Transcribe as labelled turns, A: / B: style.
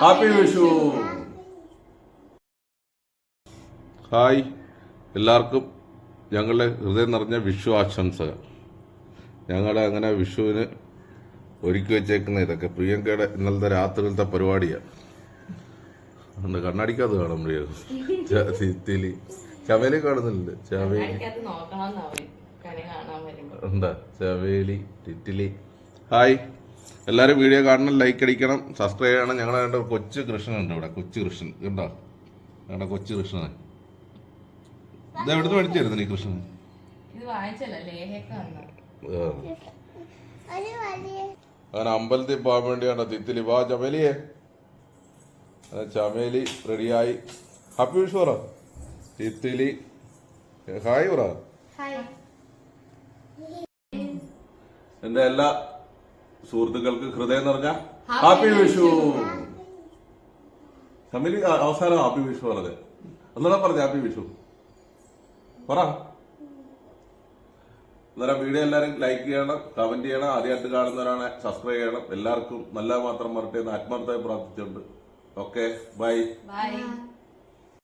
A: Happy Vishu. Hi. എല്ലാവർക്കും ഞങ്ങളുടെ ഹൃദയം നിറഞ്ഞ വിഷു ആശംസകൾ. ഞങ്ങൾ അങ്ങനെ വിഷുവിന് ഒരുക്കി വെച്ചേക്കുന്ന ഇതൊക്കെ പ്രിയങ്കയുടെ ഇന്നലത്തെ രാത്രിയിലത്തെ പരിപാടിയാണ്. അതുകൊണ്ട് കണ്ണടിക്കാതെ കാണാൻ പ്രിയ തിത്തിലി ചവേലി കാണുന്നില്ല? ചവേലി എന്താ? ചവേലി തിറ്റിലി ഹായ്. എല്ലാവരും വീഡിയോ കാണണം ലൈക്ക് അടിക്കണം സബ്സ്ക്രൈബ് ചെയ്യണം. ഞങ്ങളുടെ രണ്ട് കൊച്ചു കൃഷ്ണൻ ഉണ്ട് ഇവിടെ കൊച്ചു കൃഷ്ണൻ. കണ്ടോ? ഞങ്ങളുടെ കൊച്ചു കൃഷ്ണൻ ഇത് എവിടുന്ന് മേടിച്ചായിരുന്നു നീ കൃഷ്ണൻ? അങ്ങനെ അമ്പലത്തിൽ പോകാൻ വേണ്ടിയാണ് തിത്തിലി വാ ചമേലിയെ. ചമേലി റെഡിയായി ഹാപ്പി വിഷു പറ. തിത്തിലി. ഹായ് പറ. എന്റെ എല്ലാ സുഹൃത്തുക്കൾക്ക് ഹൃദയം നിറഞ്ഞ ഹാപ്പി വിഷു ചമേലി അ- അവസാനം ഹാപ്പി വിഷു പറഞ്ഞത്. ഒന്നുകൂടെ പറഞ്ഞ ഹാപ്പി വിഷു പറ. അന്നേരം വീഡിയോ എല്ലാവരും ലൈക്ക് ചെയ്യണം കമന്റ് ചെയ്യണം ആദ്യമായിട്ട് കാണുന്നവരാണ് സബ്സ്ക്രൈബ് ചെയ്യണം. എല്ലാവർക്കും നല്ല മാത്രം എന്ന് ആത്മാർത്ഥമായി പ്രാർത്ഥിച്ചുകൊണ്ട്. Okay bye
B: bye